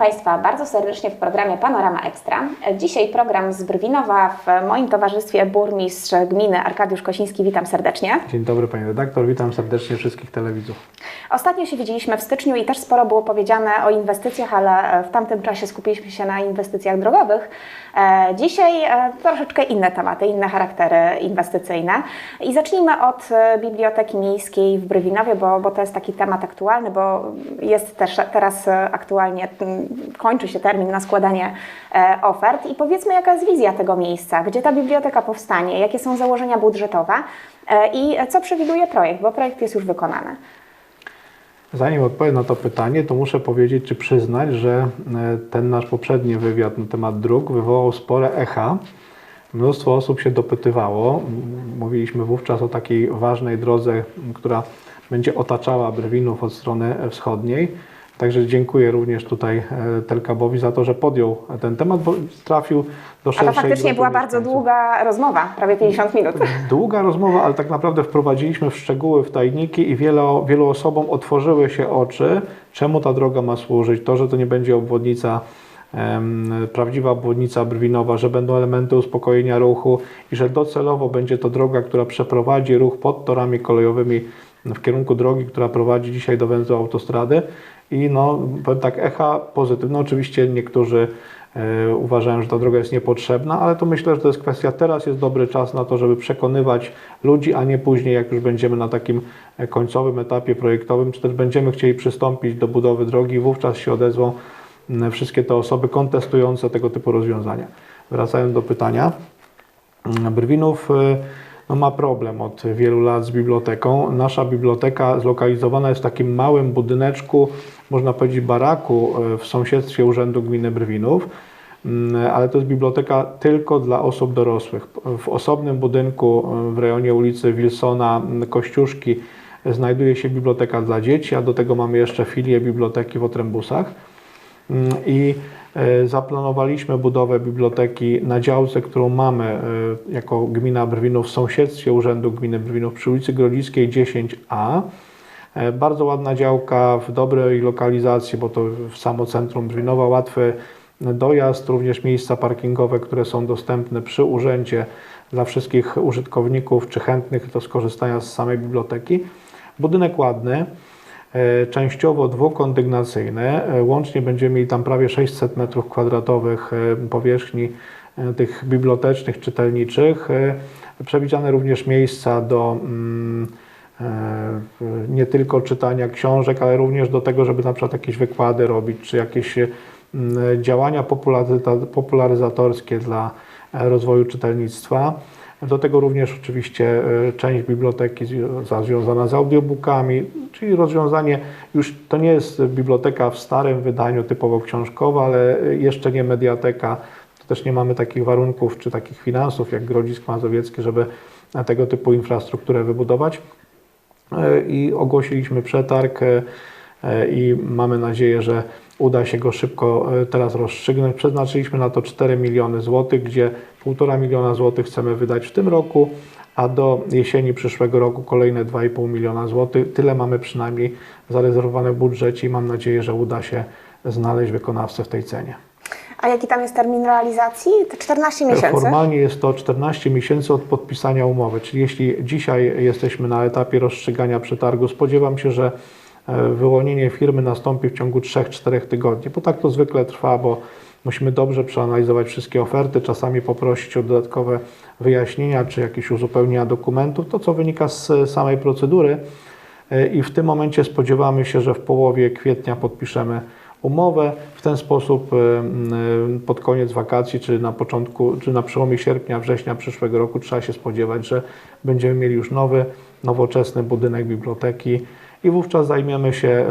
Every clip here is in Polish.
Państwa bardzo serdecznie w programie Panorama Ekstra. Dzisiaj program z Brwinowa w moim towarzystwie burmistrz gminy Arkadiusz Kosiński. Witam serdecznie. Dzień dobry Pani redaktor, witam serdecznie wszystkich telewidzów. Ostatnio się widzieliśmy w styczniu i też sporo było powiedziane o inwestycjach, ale w tamtym czasie skupiliśmy się na inwestycjach drogowych. E, Dzisiaj e, troszeczkę inne tematy, inne charaktery inwestycyjne. I zacznijmy od e, Biblioteki Miejskiej w Brwinowie, bo, bo to jest taki temat aktualny, bo jest też teraz e, aktualnie, kończy się termin na składanie e, ofert. I powiedzmy, jaka jest wizja tego miejsca, gdzie ta biblioteka powstanie, jakie są założenia budżetowe e, i co przewiduje projekt, bo projekt jest już wykonany. Zanim odpowiem na to pytanie, to muszę powiedzieć czy przyznać, że e, ten nasz poprzedni wywiad na temat dróg wywołał spore echa. Mnóstwo osób się dopytywało. Mówiliśmy wówczas o takiej ważnej drodze, która będzie otaczała Brwinów od strony wschodniej. Także dziękuję również tutaj e, Telkabowi za to, że podjął ten temat, bo trafił do A szerszej to faktycznie była bardzo długa rozmowa, prawie 50 minut. Długa rozmowa, ale tak naprawdę wprowadziliśmy w szczegóły, w tajniki i wiele, wielu osobom otworzyły się oczy, czemu ta droga ma służyć. To, że to nie będzie obwodnica, prawdziwa obwodnica Brwinowa, że będą elementy uspokojenia ruchu i że docelowo będzie to droga, która przeprowadzi ruch pod torami kolejowymi w kierunku drogi, która prowadzi dzisiaj do węzła autostrady. I no, tak, echa pozytywne. Oczywiście niektórzy e, uważają, że ta droga jest niepotrzebna, ale to myślę, że to jest kwestia, teraz jest dobry czas na to, żeby przekonywać ludzi, a nie później, jak już będziemy na takim e, końcowym etapie projektowym, czy też będziemy chcieli przystąpić do budowy drogi, wówczas się odezwą wszystkie te osoby kontestujące tego typu rozwiązania. Wracając do pytania, Brwinów y, no, ma problem od wielu lat z biblioteką. Nasza biblioteka zlokalizowana jest w takim małym budyneczku, można powiedzieć baraku y, w sąsiedztwie Urzędu Gminy Brwinów, Mm, ale to jest biblioteka tylko dla osób dorosłych. W osobnym budynku y, w rejonie ulicy Wilsona mm, Kościuszki znajduje się biblioteka dla dzieci, a do tego mamy jeszcze filię biblioteki w Otrębusach. I e, zaplanowaliśmy budowę biblioteki na działce, którą mamy e, jako gmina Brwinów w sąsiedztwie Urzędu Gminy Brwinów przy ulicy Grodzickiej 10A. E, Bardzo ładna działka w dobrej lokalizacji, bo to w samo centrum Brwinowa, łatwy dojazd, również miejsca parkingowe, które są dostępne przy urzędzie dla wszystkich użytkowników czy chętnych do skorzystania z samej biblioteki. Budynek ładny, częściowo dwukondygnacyjny. E, Łącznie będziemy mieli tam prawie 600 m2 powierzchni e, tych bibliotecznych, czytelniczych. E, Przewidziane również miejsca do mm, e, nie tylko czytania książek, ale również do tego, żeby na przykład jakieś wykłady robić, czy jakieś mm, działania popularyza- popularyzatorskie dla e, rozwoju czytelnictwa. Do tego również oczywiście e, część biblioteki zwi- związana z audiobookami, czyli rozwiązanie, już to nie jest biblioteka w starym wydaniu typowo książkowa, ale jeszcze nie mediateka. To też nie mamy takich warunków czy takich finansów jak Grodzisk Mazowiecki, żeby tego typu infrastrukturę wybudować. E, I ogłosiliśmy przetarg e, i mamy nadzieję, że uda się go szybko e, teraz rozstrzygnąć. Przeznaczyliśmy na to 4 miliony złotych, gdzie 1,5 miliona złotych chcemy wydać w tym roku, a do jesieni przyszłego roku kolejne 2,5 miliona złotych. Tyle mamy przynajmniej zarezerwowane w budżecie i mam nadzieję, że uda się znaleźć wykonawcę w tej cenie. A jaki tam jest termin realizacji? To 14 miesięcy. Formalnie jest to 14 miesięcy od podpisania umowy, czyli jeśli dzisiaj jesteśmy na etapie rozstrzygania przetargu, spodziewam się, że e, wyłonienie firmy nastąpi w ciągu 3-4 tygodni, bo tak to zwykle trwa, bo musimy dobrze przeanalizować wszystkie oferty, czasami poprosić o dodatkowe wyjaśnienia czy jakieś uzupełnienia dokumentów, to co wynika z samej procedury E, i w tym momencie spodziewamy się, że w połowie kwietnia podpiszemy umowę. W ten sposób e, pod koniec wakacji, czy na początku, czy na przełomie sierpnia, września przyszłego roku trzeba się spodziewać, że będziemy mieli już nowy, nowoczesny budynek biblioteki i wówczas zajmiemy się e,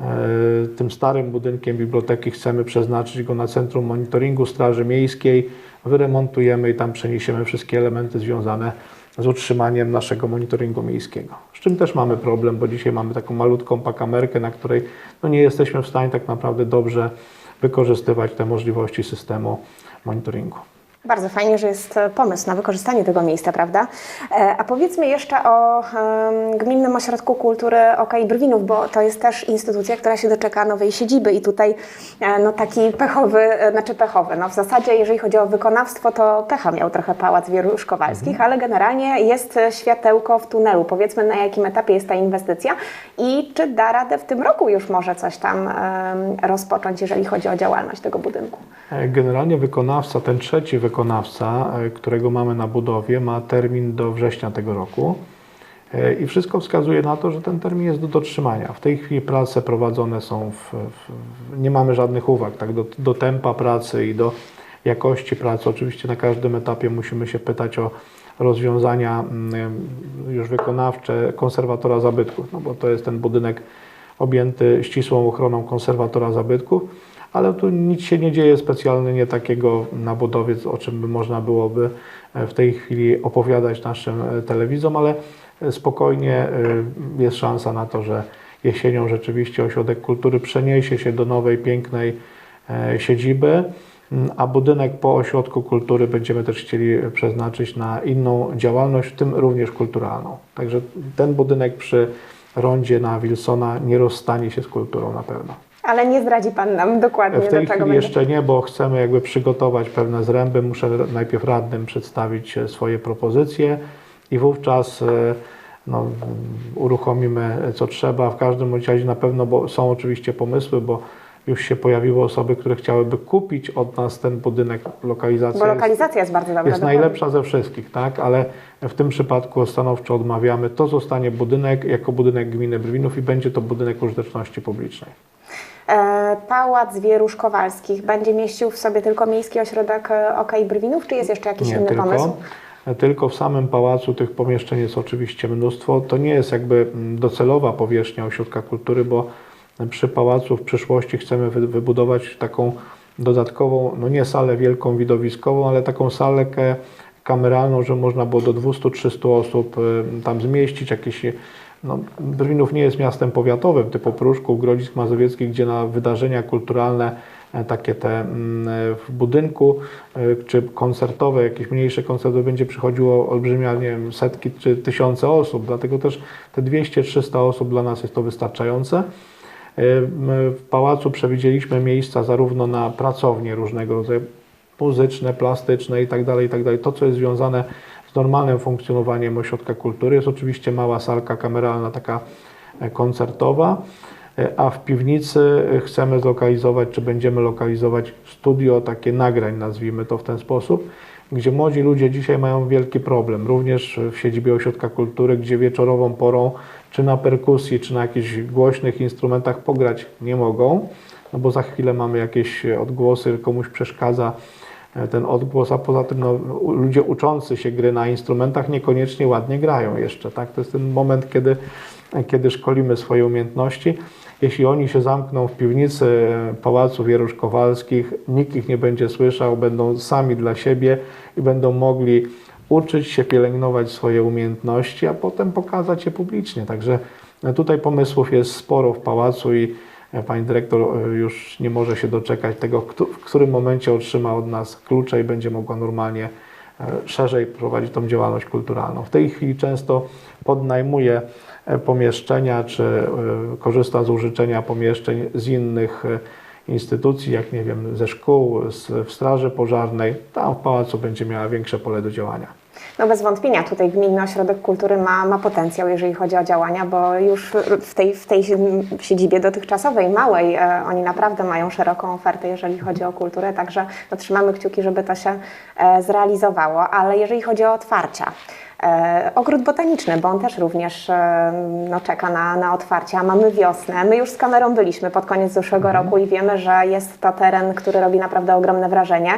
e, tym starym budynkiem biblioteki. Chcemy przeznaczyć go na Centrum Monitoringu Straży Miejskiej. Wyremontujemy i tam przeniesiemy wszystkie elementy związane z utrzymaniem naszego monitoringu miejskiego. Z czym też mamy problem, bo dzisiaj mamy taką malutką pakamerkę, na której no nie jesteśmy w stanie tak naprawdę dobrze wykorzystywać te możliwości systemu monitoringu. Bardzo fajnie, że jest e, pomysł na wykorzystanie tego miejsca, prawda? E, A powiedzmy jeszcze o Gminnym Ośrodku Kultury Oka i Brwinów, bo to jest też instytucja, która się doczeka nowej siedziby i tutaj e, no taki pechowy, znaczy pechowy, no w zasadzie jeżeli chodzi o wykonawstwo, to pecha miał trochę Pałac Wierusz Kowalskich, ale generalnie jest światełko w tunelu. Powiedzmy na jakim etapie jest ta inwestycja i czy da radę w tym roku już może coś tam rozpocząć, jeżeli chodzi o działalność tego budynku? Generalnie wykonawca, ten trzeci wykonawca, e, którego mamy na budowie, ma termin do września tego roku. E, I wszystko wskazuje na to, że ten termin jest do dotrzymania. W tej chwili prace prowadzone są, w, w, nie mamy żadnych uwag tak, do, do tempa pracy i do jakości pracy. Oczywiście na każdym etapie musimy się pytać o rozwiązania mm, już wykonawcze konserwatora zabytków, no bo to jest ten budynek objęty ścisłą ochroną konserwatora zabytków, ale tu nic się nie dzieje specjalnie takiego na budowie, o czym by można byłoby e, w tej chwili opowiadać naszym e, telewizom, ale e, spokojnie jest szansa na to, że jesienią rzeczywiście Ośrodek Kultury przeniesie się do nowej, pięknej siedziby, a budynek po Ośrodku Kultury będziemy też chcieli przeznaczyć na inną działalność, w tym również kulturalną. Także ten budynek przy rondzie na Wilsona nie rozstanie się z kulturą na pewno. Ale nie zdradzi Pan nam dokładnie, W do tej czego chwili będzie. jeszcze nie, bo chcemy jakby przygotować pewne zręby. Muszę najpierw radnym przedstawić e, swoje propozycje i wówczas e, no, uruchomimy e, co trzeba. W każdym razie na pewno, bo są oczywiście pomysły, bo już się pojawiły osoby, które chciałyby kupić od nas ten budynek. Lokalizacja Bo jest- lokalizacja jest bardzo dobra. jest najlepsza ze wszystkich, tak? Ale w tym przypadku stanowczo odmawiamy. To zostanie budynek jako budynek gminy Brwinów i będzie to budynek użyteczności publicznej. E, Pałac Wierusz Kowalskich będzie mieścił w sobie tylko Miejski Ośrodek e, Oka i Brwinów, czy jest jeszcze jakiś Nie inny tylko. pomysł? Tylko w samym pałacu tych pomieszczeń jest oczywiście mnóstwo. To nie jest jakby mm, docelowa powierzchnia ośrodka kultury, bo przy pałacu w przyszłości chcemy wy- wybudować taką dodatkową, no nie salę wielką widowiskową, ale taką salę kameralną, że można było do 200-300 osób y, tam zmieścić. Jakieś, no, Brwinów nie jest miastem powiatowym typu Pruszków, Grodzisk Mazowiecki, gdzie na wydarzenia kulturalne e, takie te mm, w budynku, e, czy koncertowe, jakieś mniejsze koncerty, będzie przychodziło olbrzymia, nie wiem, setki czy tysiące osób, dlatego też te 200-300 osób dla nas jest to wystarczające. E, W pałacu przewidzieliśmy miejsca zarówno na pracownie różnego rodzaju, muzyczne, plastyczne itd., itd. To, co jest związane normalnym funkcjonowaniem ośrodka kultury, jest oczywiście mała salka kameralna, taka e, koncertowa, E, a w piwnicy e, chcemy zlokalizować, czy będziemy lokalizować studio takie nagrań, nazwijmy to w ten sposób, gdzie młodzi ludzie dzisiaj mają wielki problem, również w siedzibie Ośrodka Kultury, gdzie wieczorową porą, czy na perkusji, czy na jakichś głośnych instrumentach pograć nie mogą, no bo za chwilę mamy jakieś odgłosy, komuś przeszkadza ten odgłos, a poza tym no, ludzie uczący się gry na instrumentach niekoniecznie ładnie grają jeszcze, tak? To jest ten moment, kiedy, kiedy szkolimy swoje umiejętności. Jeśli oni się zamkną w piwnicy e, Pałacu Wierusz Kowalskich, nikt ich nie będzie słyszał, będą sami dla siebie i będą mogli uczyć się, pielęgnować swoje umiejętności, a potem pokazać je publicznie. Także e, tutaj pomysłów jest sporo w pałacu i e, pani dyrektor e, już nie może się doczekać tego, w któ- w którym momencie otrzyma od nas klucze i będzie mogła normalnie e, szerzej prowadzić tą działalność kulturalną. W tej chwili często podnajmuje e, pomieszczenia, czy e, korzysta z użyczenia pomieszczeń z innych e, instytucji, jak nie wiem, ze szkół, z, w Straży Pożarnej. Tam w pałacu będzie miała większe pole do działania. No bez wątpienia tutaj Gminny Ośrodek Kultury ma, ma potencjał, jeżeli chodzi o działania, bo już w tej, w tej siedzibie dotychczasowej, małej, e, oni naprawdę mają szeroką ofertę, jeżeli chodzi o kulturę, także no, trzymamy kciuki, żeby to się e, zrealizowało, ale jeżeli chodzi o otwarcia, ogród botaniczny, bo on też również e, no, czeka na, na otwarcie, a mamy wiosnę. My już z kamerą byliśmy pod koniec zeszłego roku i wiemy, że jest to teren, który robi naprawdę ogromne wrażenie.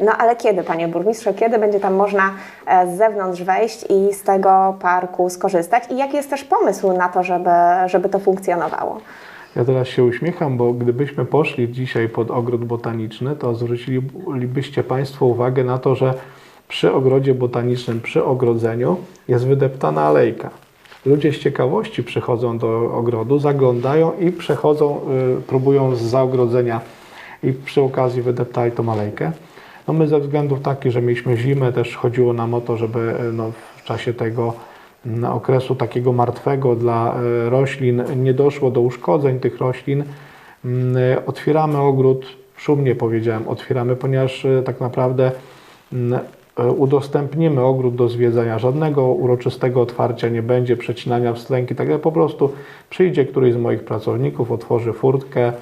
No ale kiedy, panie burmistrzu, kiedy będzie tam można e, z zewnątrz wejść i z tego parku skorzystać? I jaki jest też pomysł na to, żeby, żeby to funkcjonowało? Ja teraz się uśmiecham, bo gdybyśmy poszli dzisiaj pod ogród botaniczny, to zwrócilibyście Państwo uwagę na to, że przy ogrodzie botanicznym, przy ogrodzeniu jest wydeptana alejka. Ludzie z ciekawości przychodzą do ogrodu, zaglądają i przechodzą, y, próbują z zaogrodzenia i przy okazji wydeptali tą alejkę. No my ze względów takich, że mieliśmy zimę, też chodziło nam o to, żeby e, no, w czasie tego mm, okresu takiego martwego dla e, roślin nie doszło do uszkodzeń tych roślin. Mm, e, Otwieramy ogród, szumnie powiedziałem, otwieramy, ponieważ tak naprawdę mm, udostępnimy ogród do zwiedzania. Żadnego uroczystego otwarcia nie będzie, przecinania wstęgi, tak. Po prostu przyjdzie któryś z moich pracowników, otworzy furtkę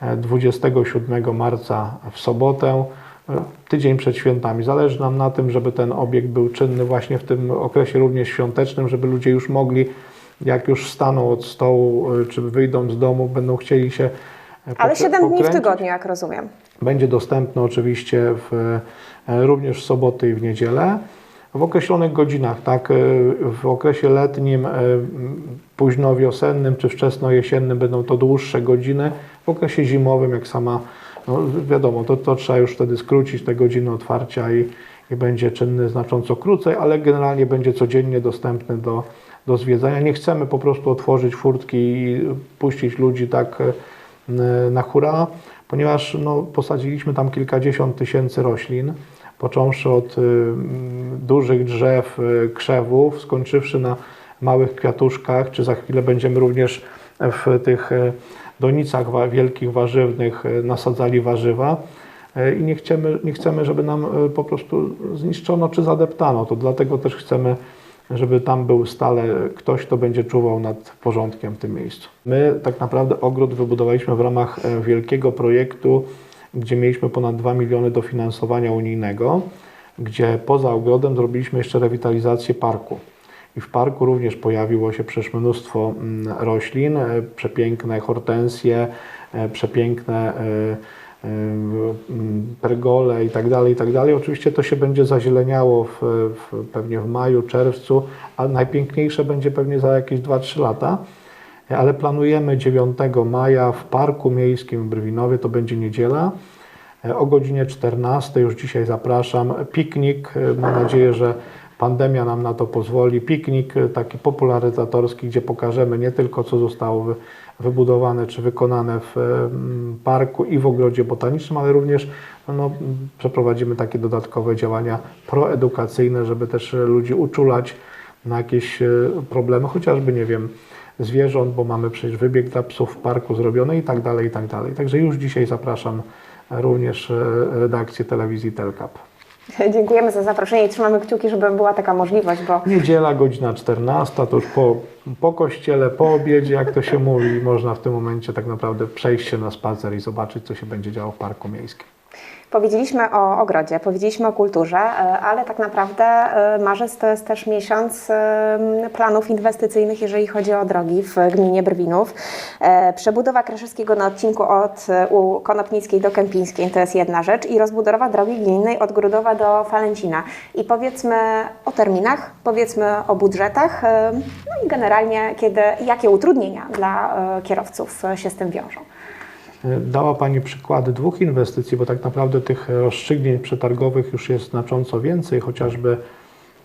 e, 27 marca w sobotę, e, tydzień przed świętami. Zależy nam na tym, żeby ten obiekt był czynny właśnie w tym okresie również świątecznym, żeby ludzie już mogli, jak już staną od stołu, e, czy wyjdą z domu, będą chcieli się e, Ale pokrę- 7 dni w tygodniu, jak rozumiem. Będzie dostępny oczywiście w, e, również w soboty i w niedzielę. W określonych godzinach, tak, e, w okresie letnim, e, późno wiosennym czy wczesno jesiennym będą to dłuższe godziny. W okresie zimowym, jak sama, no wiadomo, to, to trzeba już wtedy skrócić te godziny otwarcia i, i będzie czynny znacząco krócej, ale generalnie będzie codziennie dostępny do, do zwiedzania. Nie chcemy po prostu otworzyć furtki i puścić ludzi tak e, na hura, ponieważ no, posadziliśmy tam kilkadziesiąt tysięcy roślin, począwszy od y, mm, dużych drzew, y, krzewów, skończywszy na małych kwiatuszkach, czy za chwilę będziemy również w tych y, donicach wielkich warzywnych y, nasadzali warzywa. Y, I nie chcemy, nie chcemy, żeby nam po prostu zniszczono czy zadeptano. To dlatego też chcemy żeby tam był stale ktoś, kto będzie czuwał nad porządkiem w tym miejscu. My tak naprawdę ogród wybudowaliśmy w ramach e, wielkiego projektu, gdzie mieliśmy ponad 2 miliony dofinansowania unijnego, gdzie poza ogrodem zrobiliśmy jeszcze rewitalizację parku. I w parku również pojawiło się przecież mnóstwo mm, roślin, e, przepiękne hortensje, e, przepiękne pergole i tak dalej, i tak dalej. Oczywiście to się będzie zazieleniało w, w, pewnie w maju, czerwcu, a najpiękniejsze będzie pewnie za jakieś 2-3 lata. Ale planujemy 9 maja w Parku Miejskim w Brwinowie, to będzie niedziela, e, o godzinie 14, już dzisiaj zapraszam, piknik, e, mam nadzieję, że pandemia nam na to pozwoli, piknik e, taki popularyzatorski, gdzie pokażemy nie tylko co zostało wybudowane czy wykonane w parku i w ogrodzie botanicznym, ale również no, przeprowadzimy takie dodatkowe działania proedukacyjne, żeby też ludzi uczulać na jakieś e, problemy, chociażby, nie wiem, zwierząt, bo mamy przecież wybieg dla psów w parku zrobiony i tak dalej, i tak dalej. Także już dzisiaj zapraszam również e, redakcję telewizji Telkap. Dziękujemy za zaproszenie i trzymamy kciuki, żeby była taka możliwość, bo Niedziela, godzina 14, to już po, po kościele, po obiedzie, jak to się mówi, można w tym momencie tak naprawdę przejść się na spacer i zobaczyć, co się będzie działo w Parku Miejskim. Powiedzieliśmy o ogrodzie, powiedzieliśmy o kulturze, e, ale tak naprawdę e, marzec to jest też miesiąc e, planów inwestycyjnych, jeżeli chodzi o drogi w gminie Brwinów. Przebudowa Kraszewskiego na odcinku od Konopnickiej do Kępińskiej to jest jedna rzecz i rozbudowa drogi gminnej od Grudowa do Falencina. I powiedzmy o terminach, powiedzmy o budżetach, no i generalnie kiedy, jakie utrudnienia dla kierowców się z tym wiążą. Dała Pani przykłady dwóch inwestycji, bo tak naprawdę tych rozstrzygnięć przetargowych już jest znacząco więcej, chociażby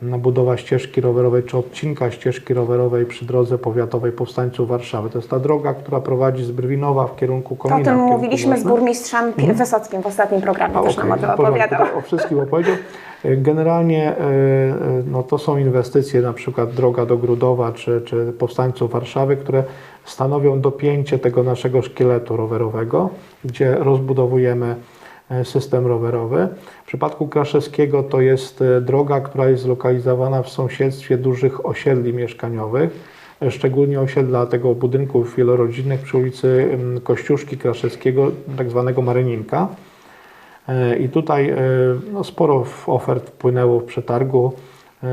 na budowa ścieżki rowerowej czy odcinka ścieżki rowerowej przy drodze powiatowej powstańców Warszawy. To jest ta droga, która prowadzi z Brwinowa w kierunku Komina. o w tym mówiliśmy z burmistrzem Pi- Wysockim w ostatnim programie, A, też nam o tym opowiadał. O wszystkim opowiedział. Generalnie e, e, no, to są inwestycje, na przykład droga do Grudowa czy, czy powstańców Warszawy, które stanowią dopięcie tego naszego szkieletu rowerowego, gdzie rozbudowujemy e, system rowerowy. W przypadku Kraszewskiego to jest e, droga, która jest zlokalizowana w sąsiedztwie dużych osiedli mieszkaniowych, e, szczególnie osiedla tego budynków wielorodzinnych przy ulicy Kościuszki Kraszewskiego, tak zwanego Maryninka. I tutaj no, sporo ofert wpłynęło w przetargu. E,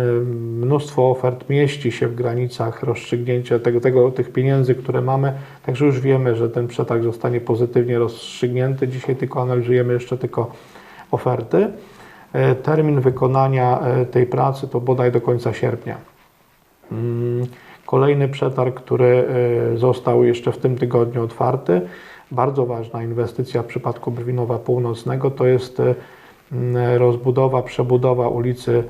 Mnóstwo ofert mieści się w granicach rozstrzygnięcia tego, tego, tych pieniędzy, które mamy. Także już wiemy, że ten przetarg zostanie pozytywnie rozstrzygnięty. Dzisiaj tylko analizujemy jeszcze tylko oferty. E, Termin wykonania e, tej pracy to bodaj do końca sierpnia. Mm, Kolejny przetarg, który został jeszcze w tym tygodniu otwarty, bardzo ważna inwestycja w przypadku Brwinowa Północnego, to jest rozbudowa, przebudowa ulicy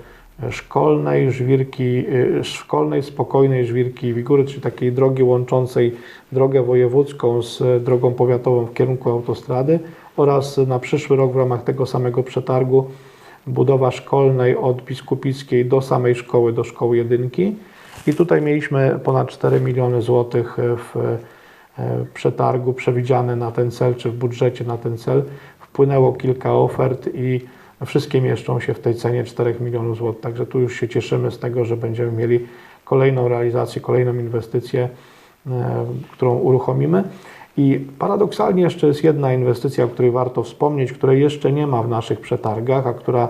Szkolnej, Żwirki, e, Szkolnej, Spokojnej Żwirki Wigury, czyli takiej drogi łączącej drogę wojewódzką z drogą powiatową w kierunku autostrady oraz na przyszły rok w ramach tego samego przetargu budowa szkolnej od Biskupickiej do samej szkoły, do szkoły jedynki. I tutaj mieliśmy ponad 4 miliony złotych w e, przetargu przewidziane na ten cel, czy w budżecie na ten cel. Wpłynęło kilka ofert i wszystkie mieszczą się w tej cenie 4 milionów złotych. Także tu już się cieszymy z tego, że będziemy mieli kolejną realizację, kolejną inwestycję, e, którą uruchomimy. I paradoksalnie jeszcze jest jedna inwestycja, o której warto wspomnieć, której jeszcze nie ma w naszych przetargach, a która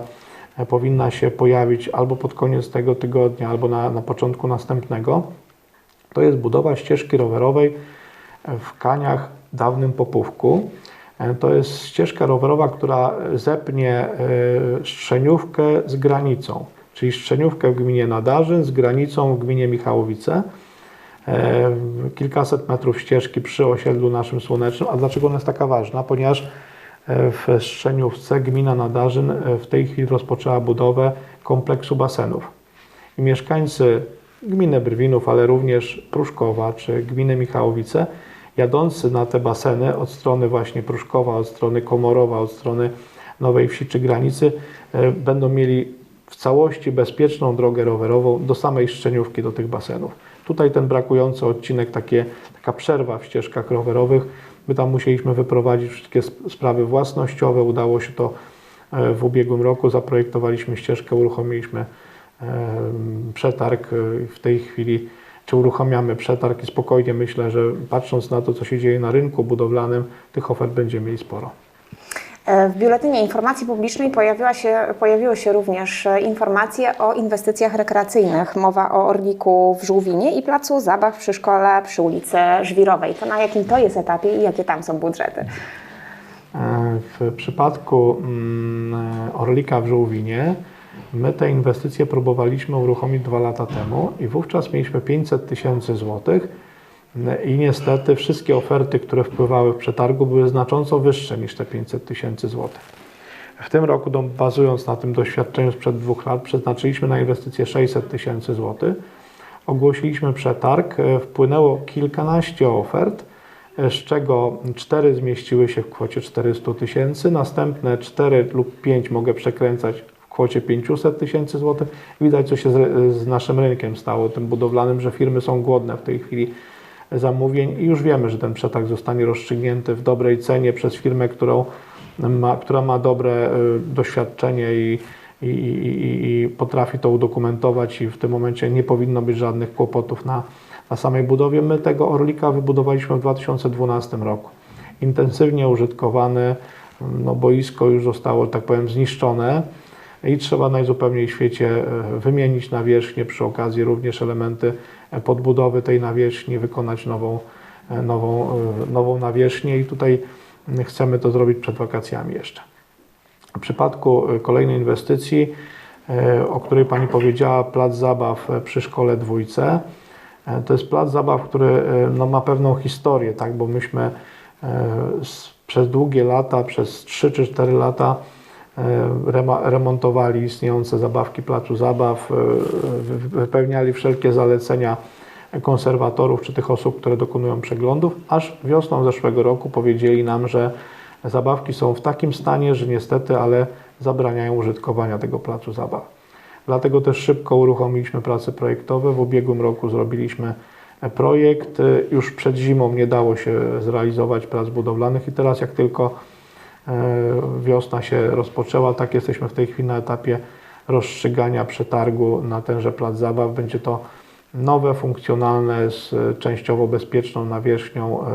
e, powinna się pojawić albo pod koniec tego tygodnia, albo na, na początku następnego. To jest budowa ścieżki rowerowej w Kaniach, dawnym Popówku. E, To jest ścieżka rowerowa, która zepnie e, Szczeniówkę z granicą, czyli Szczeniówkę w gminie Nadarzyn z granicą w gminie Michałowice. E, Kilkaset metrów ścieżki przy osiedlu naszym słonecznym. A dlaczego ona jest taka ważna? Ponieważ w Szczeniówce gmina Nadarzyn w tej chwili rozpoczęła budowę kompleksu basenów. I mieszkańcy gminy Brwinów, ale również Pruszkowa czy gminy Michałowice, jadący na te baseny od strony właśnie Pruszkowa, od strony Komorowa, od strony Nowej Wsi czy granicy, e, będą mieli w całości bezpieczną drogę rowerową do samej Szczeniówki, do tych basenów. Tutaj ten brakujący odcinek, takie, taka przerwa w ścieżkach rowerowych, my tam musieliśmy wyprowadzić wszystkie sp- sprawy własnościowe, udało się to e, w ubiegłym roku, zaprojektowaliśmy ścieżkę, uruchomiliśmy em, przetarg e, w tej chwili, czy uruchamiamy przetarg i spokojnie myślę, że patrząc na to, co się dzieje na rynku budowlanym, tych ofert będziemy mieli sporo. E, W Biuletynie Informacji Publicznej pojawiła się, pojawiły się również e, informacje o inwestycjach rekreacyjnych. Mowa o Orliku w Żółwinie i placu zabaw przy szkole przy ulicy Żwirowej. To na jakim to jest etapie i jakie tam są budżety? E, W przypadku mm, Orlika w Żółwinie my te inwestycje próbowaliśmy uruchomić dwa lata temu i wówczas mieliśmy 500 tysięcy złotych i niestety wszystkie oferty, które wpływały w przetargu były znacząco wyższe niż te 500 tysięcy złotych. W tym roku, bazując na tym doświadczeniu sprzed dwóch lat, przeznaczyliśmy na inwestycje 600 tysięcy złotych. Ogłosiliśmy przetarg, e, wpłynęło kilkanaście ofert, e, z czego cztery zmieściły się w kwocie 400 tysięcy, następne cztery lub pięć mogę przekręcać kwocie 500 tysięcy złotych. Widać, co się z, z naszym rynkiem stało, tym budowlanym, że firmy są głodne w tej chwili zamówień i już wiemy, że ten przetarg zostanie rozstrzygnięty w dobrej cenie przez firmę, którą ma, która ma dobre y, doświadczenie i, i, i, i- potrafi to udokumentować i w tym momencie nie powinno być żadnych kłopotów na, na samej budowie. My tego Orlika wybudowaliśmy w 2012 roku. Intensywnie użytkowany, no boisko już zostało, tak powiem, zniszczone i trzeba najzupełniej w świecie e, wymienić nawierzchnię, przy okazji również elementy podbudowy tej nawierzchni, wykonać nową, e, nową, e, nową nawierzchnię. I tutaj chcemy to zrobić przed wakacjami jeszcze. W przypadku kolejnej inwestycji, o której Pani powiedziała, plac zabaw przy szkole dwójce, to jest plac zabaw, który no, ma pewną historię, tak, bo myśmy przez długie lata, przez 3 czy 4 lata remontowali istniejące zabawki placu zabaw, e, wy- wypełniali wszelkie zalecenia konserwatorów czy tych osób, które dokonują przeglądów, aż wiosną zeszłego roku powiedzieli nam, że zabawki są w takim stanie, że niestety, ale zabraniają użytkowania tego placu zabaw. Dlatego też szybko uruchomiliśmy prace projektowe. W ubiegłym roku zrobiliśmy projekt. Już przed zimą nie dało się zrealizować prac budowlanych i teraz jak tylko e, wiosna się rozpoczęła, tak jesteśmy w tej chwili na etapie rozstrzygania przetargu na tenże plac zabaw. Będzie to nowe, funkcjonalne, z e, częściowo bezpieczną nawierzchnią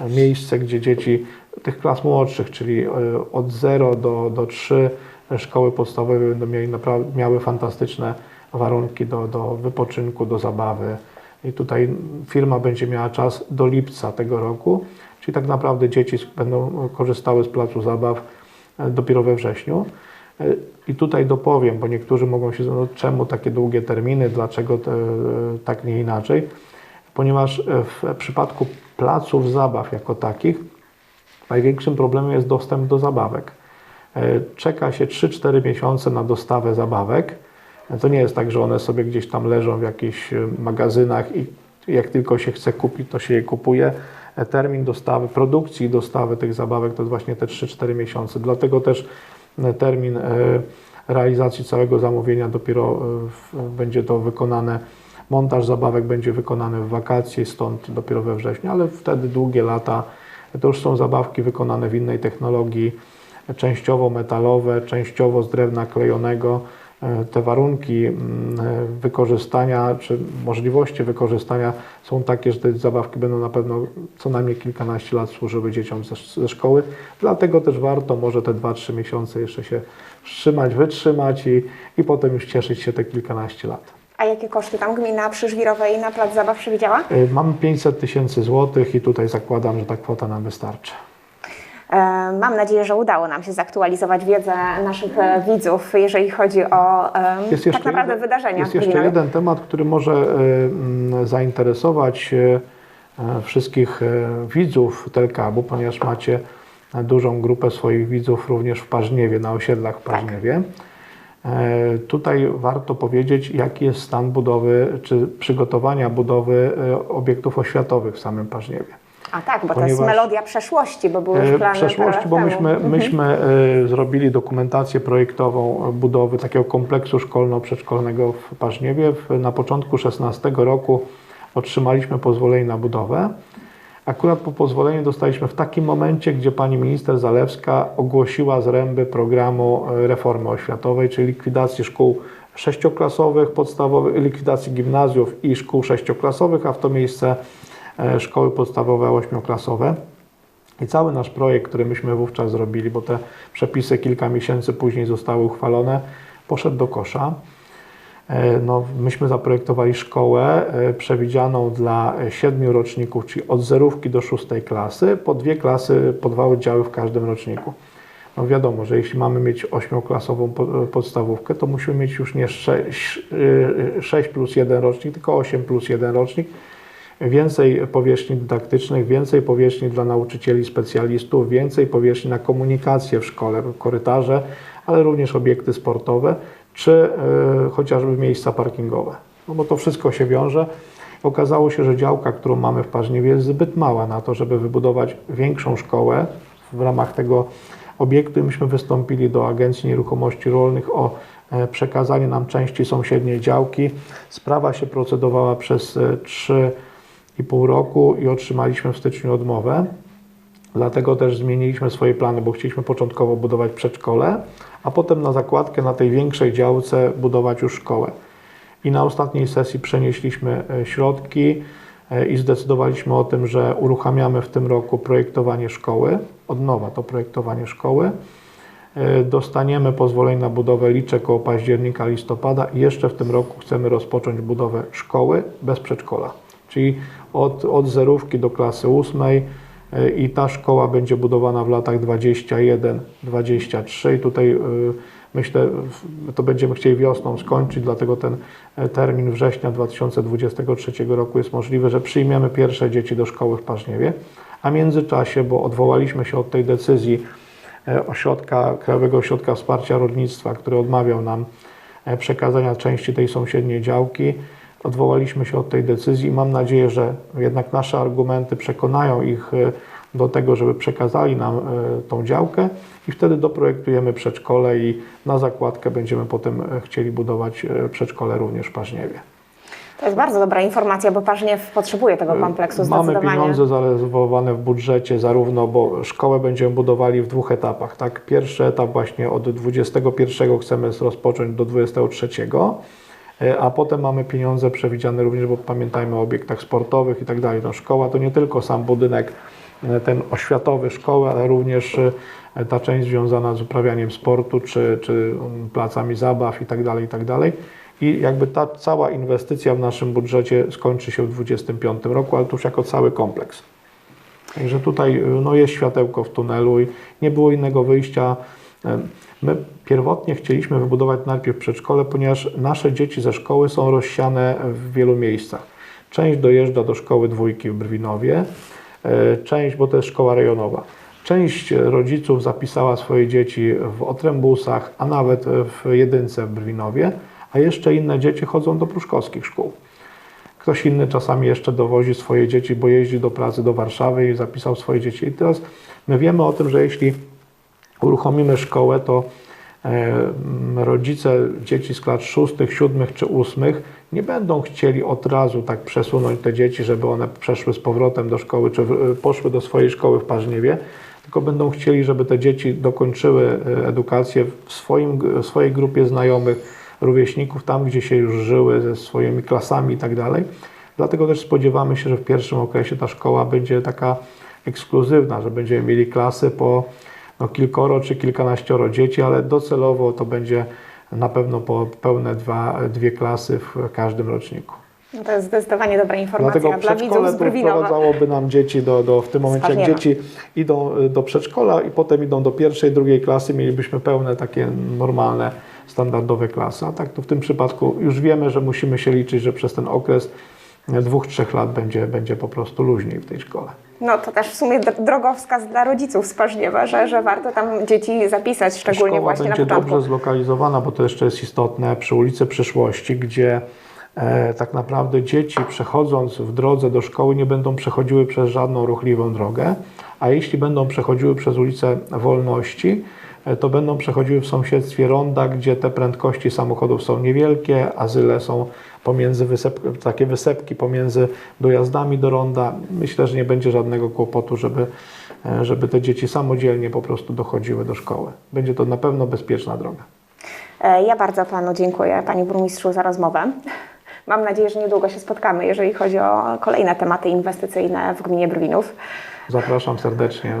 e, miejsce, gdzie dzieci tych klas młodszych, czyli e, od 0 do, do 3 szkoły podstawowe będą napra- miały fantastyczne warunki do, do wypoczynku, do zabawy. I tutaj firma będzie miała czas do lipca tego roku, czyli tak naprawdę dzieci będą korzystały z placu zabaw e, dopiero we wrześniu. E, I tutaj dopowiem, bo niektórzy mogą się zastanowić, czemu takie długie terminy, dlaczego te, tak nie inaczej. Ponieważ e, w przypadku placów zabaw jako takich największym problemem jest dostęp do zabawek. E, Czeka się 3-4 miesiące na dostawę zabawek. E, To nie jest tak, że one sobie gdzieś tam leżą w jakichś e, magazynach i jak tylko się chce kupić, to się je kupuje. Termin dostawy, produkcji i dostawy tych zabawek to jest właśnie te 3-4 miesiące. Dlatego też e, termin e, realizacji całego zamówienia dopiero e, będzie to wykonane. Montaż zabawek będzie wykonany w wakacje, stąd dopiero we wrześniu, ale wtedy długie lata. To już są zabawki wykonane w innej technologii, częściowo metalowe, częściowo z drewna klejonego. E, Te warunki mm, e, wykorzystania, czy możliwości wykorzystania są takie, że te zabawki będą na pewno co najmniej kilkanaście lat służyły dzieciom ze, ze szkoły. Dlatego też warto może te 2-3 miesiące jeszcze się wstrzymać, wytrzymać i, i potem już cieszyć się te kilkanaście lat. A jakie koszty tam gmina przy Żwirowej na plac zabaw przewidziała? E, Mamy 500 tysięcy złotych i tutaj zakładam, że ta kwota nam wystarczy. Mam nadzieję, że udało nam się zaktualizować wiedzę naszych e, widzów, jeżeli chodzi o Jest tak naprawdę jeden, wydarzenia Jest jeszcze jeden temat, który może e, zainteresować e, wszystkich widzów Telkabu, ponieważ macie dużą grupę swoich widzów również w Parzniewie, na osiedlach w Parzniewie. E, Tutaj warto powiedzieć, jaki jest stan budowy, czy przygotowania budowy obiektów oświatowych w samym Parzniewie. A tak, bo to jest melodia przeszłości, bo były już E, plany przeszłości, bo myśmy, temu. myśmy e, zrobili dokumentację projektową budowy takiego kompleksu szkolno-przedszkolnego w Parzniewie. Na początku 16 roku otrzymaliśmy pozwolenie na budowę. Akurat po pozwoleniu dostaliśmy w takim momencie, gdzie pani minister Zalewska ogłosiła zręby programu e, reformy oświatowej, czyli likwidacji szkół sześcioklasowych, podstawowych, likwidacji gimnazjów i szkół sześcioklasowych, a w to miejsce szkoły podstawowe ośmioklasowe. I cały nasz projekt, który myśmy wówczas zrobili, bo te przepisy kilka miesięcy później zostały uchwalone, poszedł do kosza. E, No, myśmy zaprojektowali szkołę e, przewidzianą dla e, siedmiu roczników, czyli od zerówki do szóstej klasy, po dwie klasy, po dwa oddziały w każdym roczniku. No wiadomo, że jeśli mamy mieć ośmioklasową po- e, podstawówkę, to musimy mieć już nie 6, 6 plus 1 rocznik, tylko 8 plus 1 rocznik. Więcej powierzchni dydaktycznych, więcej powierzchni dla nauczycieli specjalistów, więcej powierzchni na komunikację w szkole, korytarze, ale również obiekty sportowe, czy e, chociażby miejsca parkingowe. No bo to wszystko się wiąże. Okazało się, że działka, którą mamy w Parzniewie jest zbyt mała na to, żeby wybudować większą szkołę w ramach tego obiektu. Myśmy wystąpili do Agencji Nieruchomości Rolnych o e, przekazanie nam części sąsiedniej działki. Sprawa się procedowała przez e, trzy i pół roku i otrzymaliśmy w styczniu odmowę. Dlatego też zmieniliśmy swoje plany, bo chcieliśmy początkowo budować przedszkole, a potem na zakładkę na tej większej działce budować już szkołę. I na ostatniej sesji przenieśliśmy e, środki e, i zdecydowaliśmy o tym, że uruchamiamy w tym roku projektowanie szkoły, od nowa to projektowanie szkoły. E, Dostaniemy pozwolenie na budowę liczę koło października, listopada i jeszcze w tym roku chcemy rozpocząć budowę szkoły bez przedszkola. Czyli od, od zerówki do klasy ósmej e, i ta szkoła będzie budowana w latach 21-23 i tutaj e, myślę, to będziemy chcieli wiosną skończyć, dlatego ten e, termin września 2023 roku jest możliwy, że przyjmiemy pierwsze dzieci do szkoły w Parzniewie, a w międzyczasie, bo odwołaliśmy się od tej decyzji ośrodka, Krajowego Ośrodka Wsparcia Rolnictwa, który odmawiał nam przekazania części tej sąsiedniej działki. Odwołaliśmy się od tej decyzji i mam nadzieję, że jednak nasze argumenty przekonają ich e, do tego, żeby przekazali nam e, tą działkę i wtedy doprojektujemy przedszkole i na zakładkę będziemy potem e, chcieli budować przedszkole również w Parzniewie. To jest bardzo dobra informacja, bo Parzniew potrzebuje tego kompleksu Mamy pieniądze zarezerwowane w budżecie, zarówno, bo szkołę będziemy budowali w dwóch etapach. Tak? Pierwszy etap właśnie od 21 chcemy rozpocząć do 23, e, a potem mamy pieniądze przewidziane również, bo pamiętajmy o obiektach sportowych i tak dalej. No, szkoła to nie tylko sam budynek, e, ten oświatowy szkoły, ale również e, ta część związana z uprawianiem sportu, czy, czy mm, placami zabaw i tak dalej, i tak dalej. I jakby ta cała inwestycja w naszym budżecie skończy się w 2025 roku, ale to już jako cały kompleks. Także tutaj no, jest światełko w tunelu i nie było innego wyjścia. My pierwotnie chcieliśmy wybudować najpierw przedszkole, ponieważ nasze dzieci ze szkoły są rozsiane w wielu miejscach. Część dojeżdża do szkoły dwójki w Brwinowie, e, część, bo to jest szkoła rejonowa. Część rodziców zapisała swoje dzieci w otrębusach, a nawet w jedynce w Brwinowie, a jeszcze inne dzieci chodzą do pruszkowskich szkół. Ktoś inny czasami jeszcze dowozi swoje dzieci, bo jeździ do pracy do Warszawy i zapisał swoje dzieci. I teraz my wiemy o tym, że jeśli uruchomimy szkołę, to e, rodzice dzieci z klas szóstych, siódmych czy ósmych nie będą chcieli od razu tak przesunąć te dzieci, żeby one przeszły z powrotem do szkoły, czy poszły do swojej szkoły w Parzniewie, tylko będą chcieli, żeby te dzieci dokończyły e, edukację w, swoim, w swojej grupie znajomych, rówieśników, tam gdzie się już żyły, ze swoimi klasami i tak dalej. Dlatego też spodziewamy się, że w pierwszym okresie ta szkoła będzie taka ekskluzywna, że będziemy mieli klasy po no, kilkoro czy kilkanaścioro dzieci, ale docelowo to będzie na pewno po pełne dwa, dwie klasy w każdym roczniku. No to jest zdecydowanie dobra informacja Dlatego dla widzów z to Brwinowa. wprowadzałoby nam dzieci do, do w tym momencie, jak dzieci idą y, do przedszkola i potem idą do pierwszej, drugiej klasy, mielibyśmy pełne takie normalne, standardowe klasy. A tak to w tym przypadku już wiemy, że musimy się liczyć, że przez ten okres dwóch, trzech lat będzie, będzie po prostu luźniej w tej szkole. No to też w sumie dr- drogowskaz dla rodziców z Parzniewa, że, że warto tam dzieci zapisać, szczególnie Szkoła właśnie na będzie początku. dobrze zlokalizowana, bo to jeszcze jest istotne, przy ulicy Przyszłości, gdzie e, tak naprawdę dzieci przechodząc w drodze do szkoły nie będą przechodziły przez żadną ruchliwą drogę, a jeśli będą przechodziły przez ulicę Wolności, to będą przechodziły w sąsiedztwie ronda, gdzie te prędkości samochodów są niewielkie, azyle są pomiędzy wysep, takie wysepki pomiędzy dojazdami do ronda. Myślę, że nie będzie żadnego kłopotu, żeby, e, żeby te dzieci samodzielnie po prostu dochodziły do szkoły. Będzie to na pewno bezpieczna droga. E, Ja bardzo Panu dziękuję, Panie Burmistrzu, za rozmowę. Mam nadzieję, że niedługo się spotkamy, jeżeli chodzi o kolejne tematy inwestycyjne w gminie Brwinów. Zapraszam serdecznie.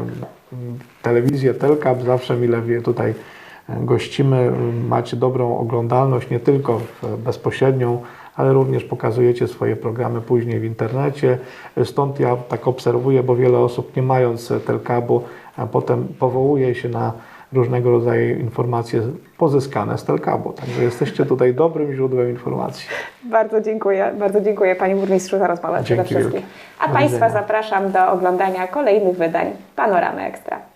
Telewizję Telkap zawsze mile tutaj gościmy. Macie dobrą oglądalność, nie tylko bezpośrednią, ale również pokazujecie swoje programy później w internecie. Stąd ja tak obserwuję, bo wiele osób nie mając Telkabu, potem powołuje się na różnego rodzaju informacje pozyskane z Telkabu. Także jesteście tutaj dobrym źródłem informacji. Bardzo dziękuję, bardzo dziękuję Panie Burmistrzu za rozmowę przede wszystkim. A Państwa zapraszam do oglądania kolejnych wydań Panoramy Ekstra.